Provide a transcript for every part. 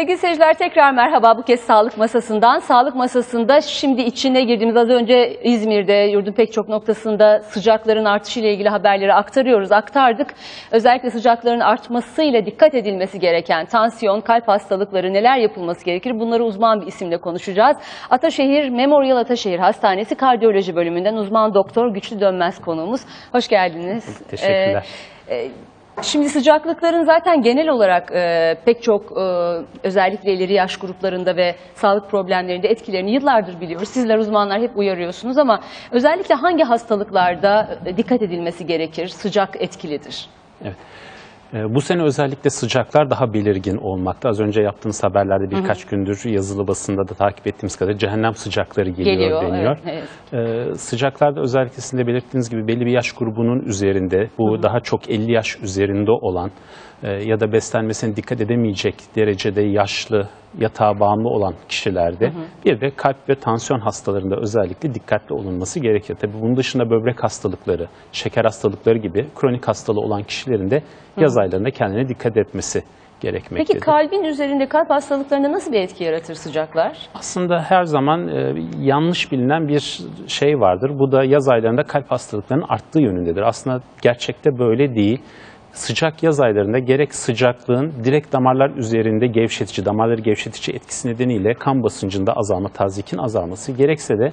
Sevgili seyirciler tekrar merhaba bu kez Sağlık Masası'ndan. Sağlık Masası'nda şimdi içine girdiğimiz az önce İzmir'de yurdun pek çok noktasında sıcakların artışıyla ilgili haberleri aktarıyoruz, aktardık. Özellikle sıcakların artmasıyla dikkat edilmesi gereken tansiyon, kalp hastalıkları neler yapılması gerekir bunları uzman bir isimle konuşacağız. Ataşehir Memorial Ataşehir Hastanesi Kardiyoloji bölümünden uzman doktor Güçlü Dönmez konuğumuz. Hoş geldiniz. Teşekkürler. Ee, e, Şimdi sıcaklıkların zaten genel olarak e, pek çok e, özellikle ileri yaş gruplarında ve sağlık problemlerinde etkilerini yıllardır biliyoruz. Sizler uzmanlar hep uyarıyorsunuz ama özellikle hangi hastalıklarda e, dikkat edilmesi gerekir? Sıcak etkilidir. Evet. Ee, Bu sene özellikle sıcaklar daha belirgin olmakta. Az önce yaptığınız haberlerde birkaç gündür yazılı basında da takip ettiğimiz kadarıyla cehennem sıcakları geliyor, Geliyor, deniyor. evet, Ee, sıcaklarda özellikle sizin de belirttiğiniz gibi belli bir yaş grubunun üzerinde, bu daha çok 50 yaş üzerinde olan ya da beslenmesine dikkat edemeyecek derecede yaşlı, yatağa bağımlı olan kişilerde bir de kalp ve tansiyon hastalarında özellikle dikkatli olunması gerekiyor. Tabii bunun dışında böbrek hastalıkları, şeker hastalıkları gibi kronik hastalığı olan kişilerin de yaz aylarında kendine dikkat etmesi gerekmektedir. Peki kalbin üzerinde kalp hastalıklarında nasıl bir etki yaratır sıcaklar? Aslında her zaman e, yanlış bilinen bir şey vardır. Bu da yaz aylarında kalp hastalıklarının arttığı yönündedir. Aslında gerçekte böyle değil. Sıcak yaz aylarında gerek sıcaklığın direkt damarlar üzerinde gevşetici, damarları gevşetici etkisi nedeniyle kan basıncında azalma, tazikin azalması gerekse de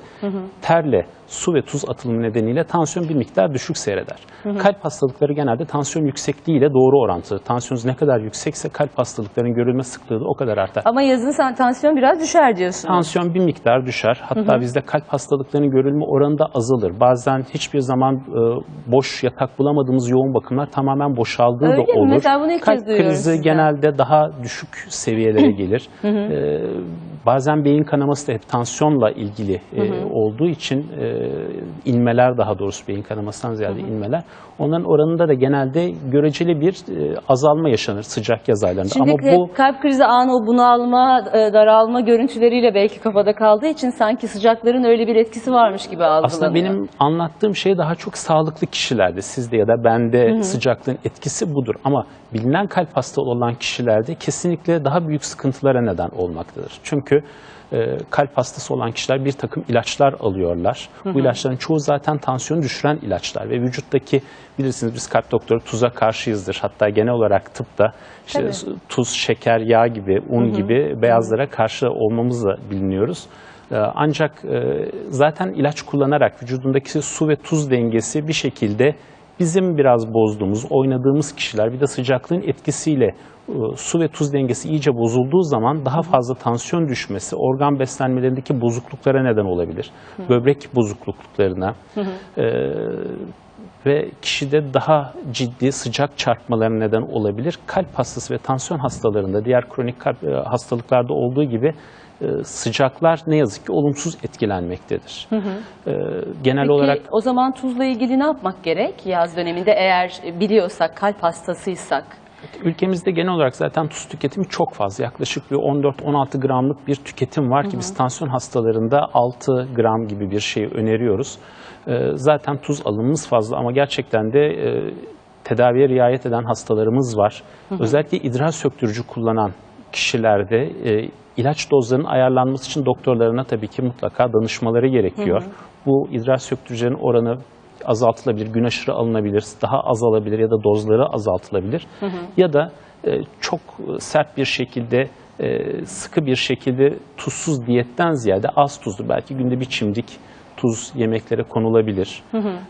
terle, su ve tuz atılımı nedeniyle tansiyon bir miktar düşük seyreder. Kalp hastalıkları genelde tansiyon yüksekliğiyle doğru orantılı. Tansiyonunuz ne kadar yüksekse kalp hastalıklarının görülme sıklığı da o kadar artar. Ama yazın sen tansiyon biraz düşer diyorsun. Tansiyon bir miktar düşer. Hatta bizde kalp hastalıklarının görülme oranı da azalır. Bazen hiçbir zaman e, boş yatak bulamadığımız yoğun bakımlar tamamen boşaldığı Öyle da mi? olur. Mesela bunu ilk kalp krizi sizden. genelde daha düşük seviyelere gelir. E, bazen beyin kanaması da hep tansiyonla ilgili e, olduğu için e, inmeler daha doğrusu beyin kanamasından ziyade inmeler. Onların oranında da genelde göreceli bir e, azalma yaşanır sıcak yaz aylarında. Şimdi Ama bu kalp krizi anı o bunalma, e, daralma görüntüleriyle belki kafada kaldığı için sanki sıcakların öyle bir etkisi varmış gibi algılanıyor. Aslında benim anlattığım şey daha çok sağlıklı kişilerde, sizde ya da bende sıcaklığın etkisi budur. Ama bilinen kalp hastalığı olan kişilerde kesinlikle daha büyük sıkıntılara neden olmaktadır. Çünkü e, kalp hastası olan kişiler bir takım ilaçlar alıyorlar. Bu ilaçların çoğu zaten tansiyonu düşüren ilaçlar ve vücuttaki bilirsiniz biz kalp doktoru tuza karşıyızdır. Hatta genel olarak tıpta işte Tabii. tuz, şeker, yağ gibi, un gibi beyazlara karşı olmamızla biliniyoruz. Ee, Ancak e, zaten ilaç kullanarak vücudundaki su ve tuz dengesi bir şekilde bizim biraz bozduğumuz, oynadığımız kişiler bir de sıcaklığın etkisiyle e, su ve tuz dengesi iyice bozulduğu zaman daha fazla tansiyon düşmesi organ beslenmelerindeki bozukluklara neden olabilir. Böbrek bozukluklarına e, ve kişide daha ciddi sıcak çarpmalarına neden olabilir. Kalp hastası ve tansiyon hastalarında diğer kronik kalp e, hastalıklarda olduğu gibi sıcaklar ne yazık ki olumsuz etkilenmektedir. E, genel Peki olarak o zaman tuzla ilgili ne yapmak gerek yaz döneminde eğer biliyorsak kalp hastasıysak? Ülkemizde genel olarak zaten tuz tüketimi çok fazla. Yaklaşık bir 14-16 gramlık bir tüketim var ki biz tansiyon hastalarında 6 gram gibi bir şey öneriyoruz. Ee, Zaten tuz alımımız fazla ama gerçekten de e, tedaviye riayet eden hastalarımız var. Özellikle idrar söktürücü kullanan kişilerde e, ilaç dozlarının ayarlanması için doktorlarına tabii ki mutlaka danışmaları gerekiyor. Bu idrar söktürücülerin oranı azaltılabilir, gün aşırı alınabilir, daha azalabilir ya da dozları azaltılabilir. Ya da e, çok sert bir şekilde, e, sıkı bir şekilde tuzsuz diyetten ziyade az tuzlu, belki günde bir çimdik tuz yemeklere konulabilir.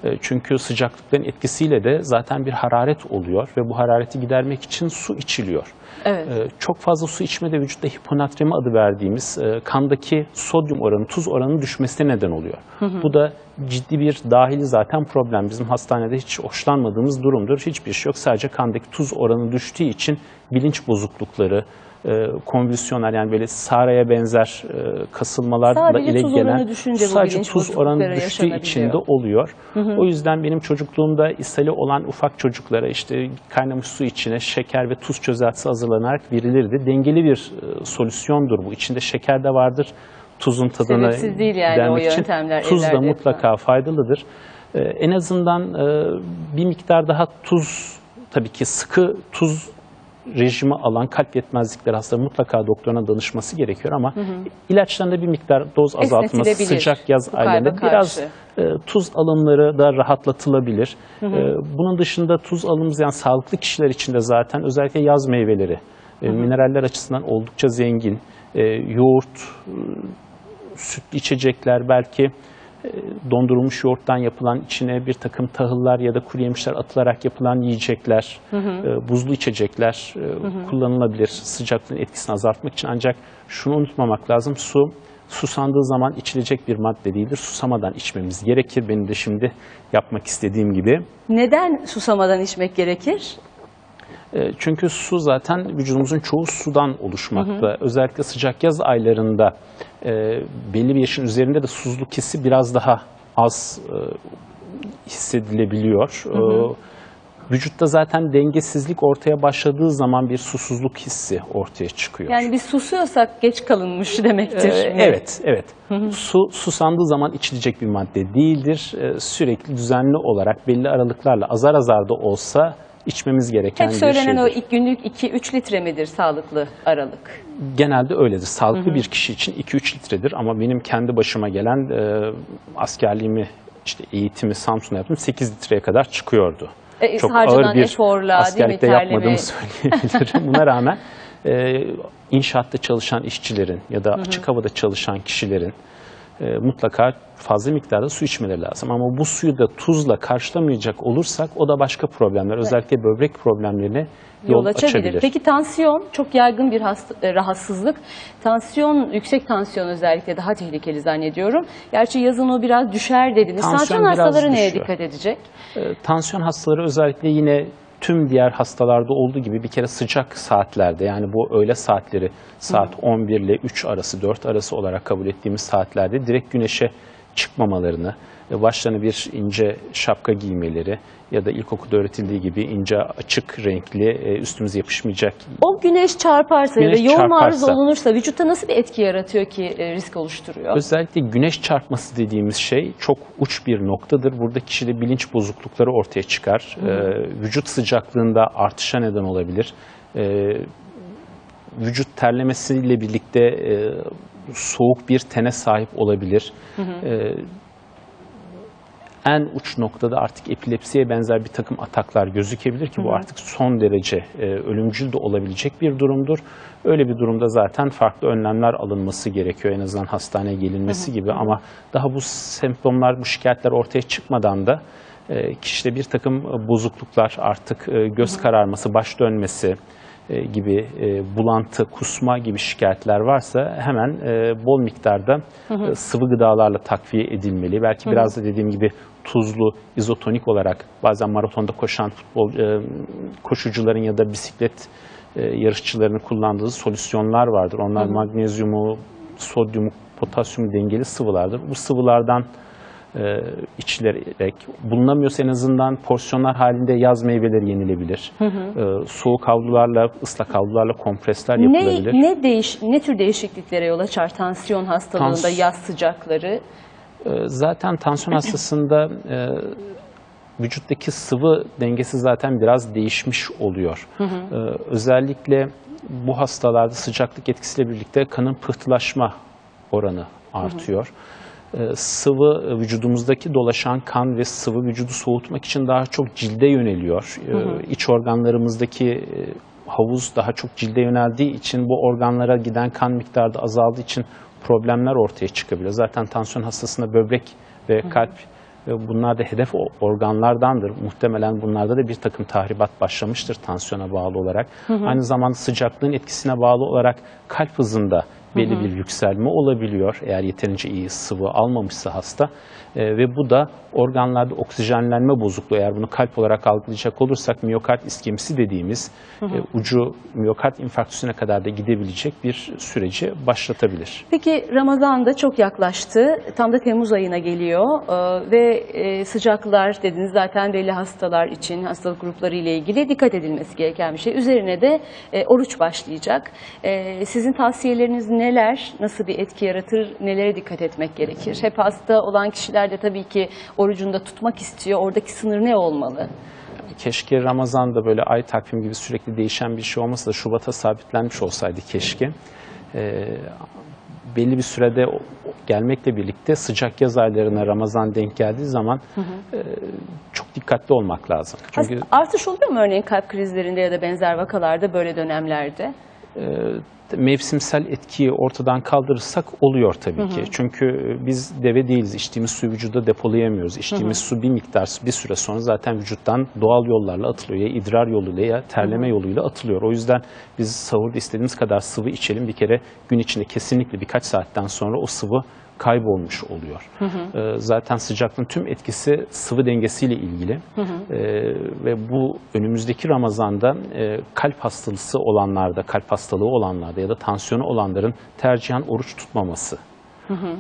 E, çünkü sıcaklıkların etkisiyle de zaten bir hararet oluyor ve bu harareti gidermek için su içiliyor. Evet. Ee, çok fazla su içmede vücutta hiponatremi adı verdiğimiz e, kandaki sodyum oranı, tuz oranı düşmesine neden oluyor. Bu da ciddi bir dahili zaten problem. Bizim hastanede hiç hoşlanmadığımız durumdur. Hiçbir şey yok. Sadece kandaki tuz oranı düştüğü için bilinç bozuklukları, e, konvülsiyonel yani böyle saraya benzer e, kasılmalarla Sadece ile tuz gelen sadece tuz oranı düştüğü için de oluyor. O yüzden benim çocukluğumda ishali olan ufak çocuklara işte kaynamış su içine şeker ve tuz çözeltisi hazırlanarak verilirdi. Dengeli bir e, solüsyondur bu. İçinde şeker de vardır. Tuzun tadını Sebepsiz değil yani için. yöntemler Tuz da ellerde mutlaka faydalıdır. E, en azından e, bir miktar daha tuz tabii ki sıkı tuz rejimi alan kalp yetmezlikleri hastaları mutlaka doktoruna danışması gerekiyor ama ilaçlarında bir miktar doz Esnetilebilir sıcak yaz aylarında biraz e, tuz alımları da rahatlatılabilir. E, bunun dışında tuz alımımız yani sağlıklı kişiler için de zaten özellikle yaz meyveleri e, mineraller açısından oldukça zengin. E, yoğurt, e, sütlü içecekler belki dondurulmuş yoğurttan yapılan içine bir takım tahıllar ya da kuru yemişler atılarak yapılan yiyecekler, e, buzlu içecekler e, kullanılabilir sıcaklığın etkisini azaltmak için. Ancak şunu unutmamak lazım, su susandığı zaman içilecek bir madde değildir. Susamadan içmemiz gerekir. Benim de şimdi yapmak istediğim gibi. Neden susamadan içmek gerekir? E, Çünkü su zaten vücudumuzun çoğu sudan oluşmakta. Özellikle sıcak yaz aylarında e, belli bir yaşın üzerinde de suzluk hissi biraz daha az e, hissedilebiliyor. E, Vücutta zaten dengesizlik ortaya başladığı zaman bir susuzluk hissi ortaya çıkıyor. Yani biz susuyorsak geç kalınmış demektir. Ee, evet, evet. Su susandığı zaman içilecek bir madde değildir. Ee, sürekli düzenli olarak belli aralıklarla azar azar da olsa içmemiz gereken Hep bir söylenen şeydir. o ilk günlük 2-3 litre midir sağlıklı aralık? Genelde öyledir. Sağlıklı bir kişi için 2-3 litredir ama benim kendi başıma gelen e, askerliğimi işte eğitimi Samsun'da yaptım 8 litreye kadar çıkıyordu. E, harcanan eforla, değil mi, askerlikte yapmadığımı söyleyebilirim. Buna rağmen e, inşaatta çalışan işçilerin ya da açık havada çalışan kişilerin e, mutlaka fazla miktarda su içmeleri lazım. Ama bu suyu da tuzla karşılamayacak olursak o da başka problemler. Özellikle böbrek problemlerine yol, yol açabilir. açabilir. Peki tansiyon çok yaygın bir hasta- e, rahatsızlık. Tansiyon, yüksek tansiyon özellikle daha tehlikeli zannediyorum. Gerçi yazın o biraz düşer dediniz. Tansiyon Tansiyon, hastaları neye düşüyor. dikkat edecek? E, Tansiyon hastaları özellikle yine tüm diğer hastalarda olduğu gibi bir kere sıcak saatlerde yani bu öğle saatleri saat 11 ile 3 arası 4 arası olarak kabul ettiğimiz saatlerde direkt güneşe çıkmamalarını, başlarına bir ince şapka giymeleri ya da ilkokulda öğretildiği gibi ince açık renkli e, üstümüze yapışmayacak O güneş çarparsa ya Güneş da yoğun maruz olunursa vücutta nasıl bir etki yaratıyor ki e, risk oluşturuyor? Özellikle güneş çarpması dediğimiz şey çok uç bir noktadır. Burada kişide bilinç bozuklukları ortaya çıkar. Ee, vücut sıcaklığında artışa neden olabilir. Vücut terlemesiyle birlikte e, soğuk bir tene sahip olabilir. Ee, en uç noktada artık epilepsiye benzer bir takım ataklar gözükebilir ki bu artık son derece e, ölümcül de olabilecek bir durumdur. Öyle bir durumda zaten farklı önlemler alınması gerekiyor. En azından hastaneye gelinmesi gibi. Ama daha bu semptomlar, bu şikayetler ortaya çıkmadan da e, kişide bir takım e, bozukluklar artık e, göz kararması, baş dönmesi, gibi e, bulantı, kusma gibi şikayetler varsa hemen e, bol miktarda e, sıvı gıdalarla takviye edilmeli. Belki biraz da dediğim gibi tuzlu, izotonik olarak bazen maratonda koşan futbol e, koşucuların ya da bisiklet e, yarışçılarının kullandığı solüsyonlar vardır. Onlar magnezyumu, sodyumu, potasyumu dengeli sıvılardır. Bu sıvılardan e, içilerek bulunamıyorsa en azından porsiyonlar halinde yaz meyveleri yenilebilir. E, soğuk havlularla, ıslak havlularla kompresler Ne, yapılabilir. ne, değiş, ne tür değişikliklere yol açar tansiyon hastalığında Tans- yaz sıcakları? E, zaten tansiyon hastasında e, vücuttaki sıvı dengesi zaten biraz değişmiş oluyor. E, özellikle bu hastalarda sıcaklık etkisiyle birlikte kanın pıhtılaşma oranı artıyor. E, sıvı e, vücudumuzdaki dolaşan kan ve sıvı vücudu soğutmak için daha çok cilde yöneliyor. E, iç organlarımızdaki e, havuz daha çok cilde yöneldiği için bu organlara giden kan miktarı da azaldığı için problemler ortaya çıkabiliyor. Zaten tansiyon hastasında böbrek ve kalp ve bunlar da hedef organlardandır. Muhtemelen bunlarda da bir takım tahribat başlamıştır tansiyona bağlı olarak. Aynı zamanda sıcaklığın etkisine bağlı olarak kalp hızında belli bir yükselme olabiliyor eğer yeterince iyi sıvı almamışsa hasta. Ee, ve bu da organlarda oksijenlenme bozukluğu eğer bunu kalp olarak algılayacak olursak miyokard iskemisi dediğimiz e, ucu miyokard infarktüsüne kadar da gidebilecek bir süreci başlatabilir. Peki Ramazan da çok yaklaştı. Tam da Temmuz ayına geliyor Ee, ve e, sıcaklar dediniz zaten belli hastalar için, hastalık grupları ile ilgili dikkat edilmesi gereken bir şey. Üzerine de e, oruç başlayacak. E, sizin tavsiyeleriniz neler? Nasıl bir etki yaratır? Nelere dikkat etmek gerekir? Hep hasta olan kişiler de tabii ki orucunu da tutmak istiyor. Oradaki sınır ne olmalı? keşke Ramazan'da böyle ay takvim gibi sürekli değişen bir şey olmasa da Şubat'a sabitlenmiş olsaydı keşke. Ee, belli bir sürede gelmekle birlikte sıcak yaz aylarına Ramazan denk geldiği zaman e, çok dikkatli olmak lazım. Çünkü Artış oluyor mu örneğin kalp krizlerinde ya da benzer vakalarda böyle dönemlerde? Mevsimsel etkiyi ortadan kaldırırsak oluyor tabii ki. Çünkü biz deve değiliz. İçtiğimiz suyu vücuda depolayamıyoruz. İçtiğimiz su bir miktar bir süre sonra zaten vücuttan doğal yollarla atılıyor. Ya idrar yoluyla ya terleme yoluyla atılıyor. O yüzden biz sahurda istediğimiz kadar sıvı içelim. Bir kere gün içinde kesinlikle birkaç saatten sonra o sıvı kaybolmuş oluyor. Ee, zaten sıcaklığın tüm etkisi sıvı dengesiyle ilgili Ee, ve bu önümüzdeki Ramazan'da e, kalp hastalığı olanlarda, kalp hastalığı olanlarda ya da tansiyonu olanların tercihen oruç tutmaması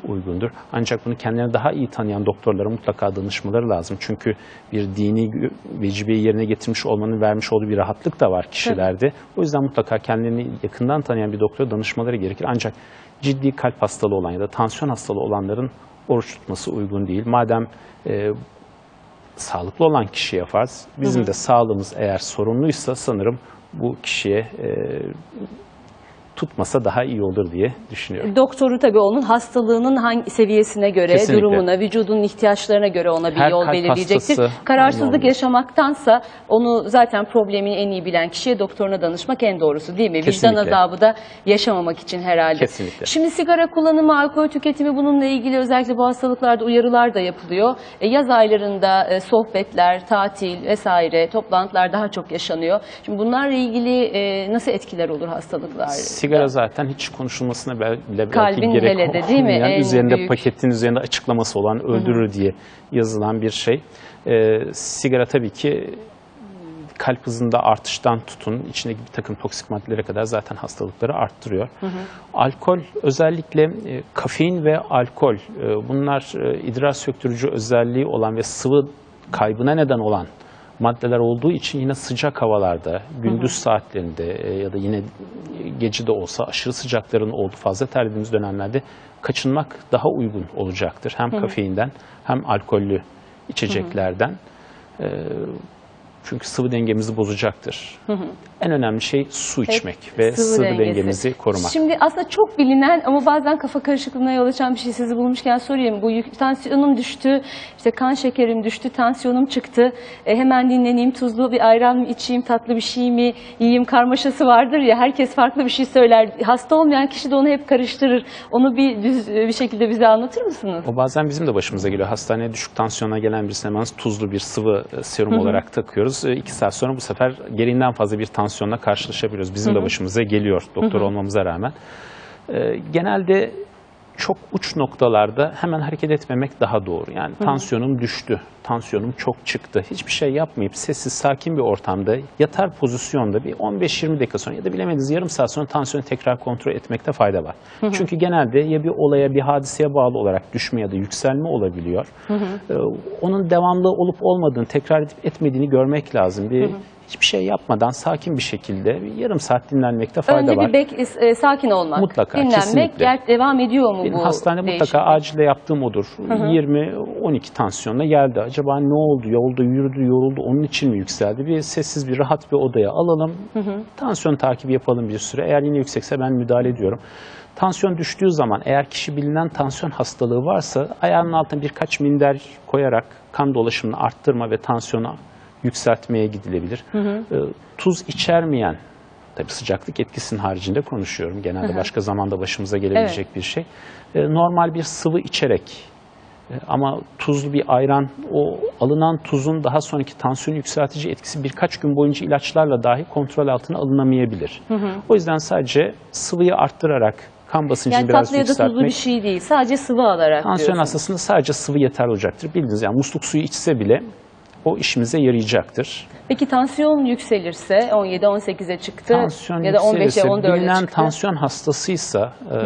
uygundur. Ancak bunu kendilerini daha iyi tanıyan doktorlara mutlaka danışmaları lazım. Çünkü bir dini vecibeyi yerine getirmiş olmanın vermiş olduğu bir rahatlık da var kişilerde. O yüzden mutlaka kendilerini yakından tanıyan bir doktora danışmaları gerekir. Ancak ciddi kalp hastalığı olan ya da tansiyon hastalığı olanların oruç tutması uygun değil. Madem e, sağlıklı olan kişiye farz, bizim de sağlığımız eğer sorunluysa sanırım bu kişiye e, tutmasa daha iyi olur diye düşünüyorum. Doktoru tabii onun hastalığının hangi seviyesine göre, Kesinlikle. durumuna, vücudun ihtiyaçlarına göre ona bir Her yol belirleyecektir. Kararsızlık yaşamaktansa onu zaten problemini en iyi bilen kişiye doktoruna danışmak en doğrusu değil mi? Vicdan Kesinlikle. azabı da yaşamamak için herhalde. Kesinlikle. Şimdi sigara kullanımı, alkol tüketimi bununla ilgili özellikle bu hastalıklarda uyarılar da yapılıyor. E, yaz aylarında e, sohbetler, tatil vesaire, toplantılar daha çok yaşanıyor. Şimdi bunlarla ilgili e, nasıl etkiler olur hastalıklar? Sigara zaten hiç konuşulmasına bile belki Kalbin gerek hele de değil mi? En üzerinde büyük. paketin üzerinde açıklaması olan öldürür diye yazılan bir şey. Ee, sigara tabii ki kalp hızında artıştan tutun içindeki bir takım toksik maddelere kadar zaten hastalıkları arttırıyor. Alkol özellikle e, kafein ve alkol e, bunlar e, idrar söktürücü özelliği olan ve sıvı kaybına neden olan maddeler olduğu için yine sıcak havalarda, gündüz saatlerinde e, ya da yine gece de olsa aşırı sıcakların olduğu fazla terlediğimiz dönemlerde kaçınmak daha uygun olacaktır. Hem kafeinden hem alkollü içeceklerden. E, çünkü sıvı dengemizi bozacaktır. En önemli şey su içmek ve Sıvı sıvı, dengesi. dengemizi korumak. Şimdi aslında çok bilinen ama bazen kafa karışıklığına yol açan bir şey sizi bulmuşken sorayım. Bu yük, tansiyonum düştü, işte kan şekerim düştü, tansiyonum çıktı. E, hemen dinleneyim, tuzlu bir ayran mı içeyim, tatlı bir şey mi yiyeyim karmaşası vardır ya. Herkes farklı bir şey söyler. Hasta olmayan kişi de onu hep karıştırır. Onu bir düz bir şekilde bize anlatır mısınız? O bazen bizim de başımıza geliyor. Hastaneye düşük tansiyona gelen birisine hemen tuzlu bir sıvı e, serum olarak takıyoruz. E, İki saat sonra bu sefer gereğinden fazla bir tansiyonla karşılaşabiliyoruz. Bizim de başımıza geliyor doktor olmamıza rağmen. E, Genelde çok uç noktalarda hemen hareket etmemek daha doğru. Yani tansiyonum düştü, tansiyonum çok çıktı. Hiçbir şey yapmayıp sessiz, sakin bir ortamda yatar pozisyonda bir 15-20 dakika sonra ya da bilemediniz yarım saat sonra tansiyonu tekrar kontrol etmekte fayda var. Çünkü genelde ya bir olaya, bir hadiseye bağlı olarak düşme ya da yükselme olabiliyor. Ee, Onun devamlı olup olmadığını, tekrar edip etmediğini görmek lazım. Bir hiçbir şey yapmadan sakin bir şekilde yarım saat dinlenmekte fayda Önce var. bir bek, e, sakin olmak, Mutlaka, dinlenmek, kesinlikle. devam ediyor mu Benim bu hastanede mutlaka acilde yaptığım odur. 20-12 tansiyonla geldi. Acaba ne oldu? Yolda yürüdü, yoruldu. Onun için mi yükseldi? Bir sessiz bir rahat bir odaya alalım. Tansiyon takibi yapalım bir süre. Eğer yine yüksekse ben müdahale ediyorum. Tansiyon düştüğü zaman eğer kişi bilinen tansiyon hastalığı varsa ayağının altına birkaç minder koyarak kan dolaşımını arttırma ve tansiyonu yükseltmeye gidilebilir. Ee, Tuz içermeyen Tabii sıcaklık etkisinin haricinde konuşuyorum. Genelde başka zamanda başımıza gelebilecek bir şey. Ee, normal bir sıvı içerek e, ama tuzlu bir ayran, o alınan tuzun daha sonraki tansiyon yükseltici etkisi birkaç gün boyunca ilaçlarla dahi kontrol altına alınamayabilir. O yüzden sadece sıvıyı arttırarak kan basıncını Yani biraz tatlı ya da tuzlu yükseltmek. bir şey değil. Sadece sıvı alarak Tansiyon diyorsunuz. hastasında sadece sıvı yeterli olacaktır. Bildiğiniz yani musluk suyu içse bile o işimize yarayacaktır. Peki tansiyon yükselirse 17-18'e çıktı Tansiyon ya da 15'e yükselirse, 14'e bilinen çıktı. tansiyon hastasıysa e,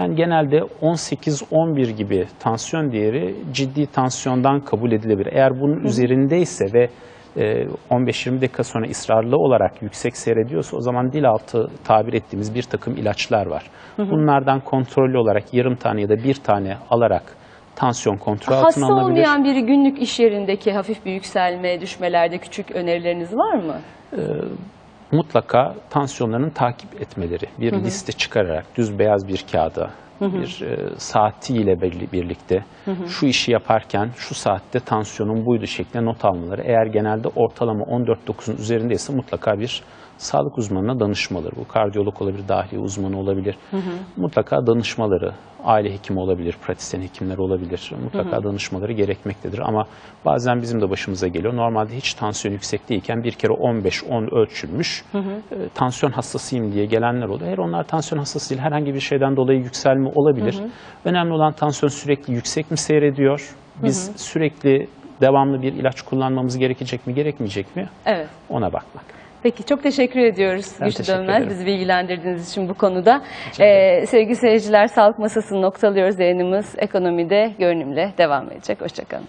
ben genelde 18-11 gibi tansiyon değeri ciddi tansiyondan kabul edilebilir. Eğer bunun üzerindeyse ve e, 15-20 dakika sonra ısrarlı olarak yüksek seyrediyorsa o zaman dil altı tabir ettiğimiz bir takım ilaçlar var. Bunlardan kontrollü olarak yarım tane ya da bir tane alarak tansiyon kontrol altına Hasta alınabilir. olmayan biri günlük iş yerindeki hafif bir yükselme, düşmelerde küçük önerileriniz var mı? mutlaka tansiyonlarını takip etmeleri, bir liste çıkararak düz beyaz bir kağıda, bir e, saatiyle birli- birlikte şu işi yaparken şu saatte tansiyonum buydu şeklinde not almaları. Eğer genelde ortalama 14-9'un üzerindeyse mutlaka bir sağlık uzmanına danışmaları. Bu kardiyolog olabilir, dahiliye uzmanı olabilir. Mutlaka danışmaları, aile hekimi olabilir, pratisyen hekimler olabilir. Mutlaka danışmaları gerekmektedir. Ama bazen bizim de başımıza geliyor. Normalde hiç tansiyon yüksek değilken bir kere 15-10 ölçülmüş. E, tansiyon hastasıyım diye gelenler oluyor. Eğer onlar tansiyon hastası değil, herhangi bir şeyden dolayı yükselme olabilir. Önemli olan tansiyon sürekli yüksek mi seyrediyor? Biz sürekli devamlı bir ilaç kullanmamız gerekecek mi, gerekmeyecek mi? Evet. Ona bakmak. Peki çok teşekkür ediyoruz Ben Güçlü teşekkür Dönmez. ederim. Bizi bilgilendirdiğiniz için bu konuda. Ee, sevgili seyirciler Sağlık Masası'nı noktalıyoruz. Yayınımız ekonomide görünümle devam edecek. Hoşçakalın.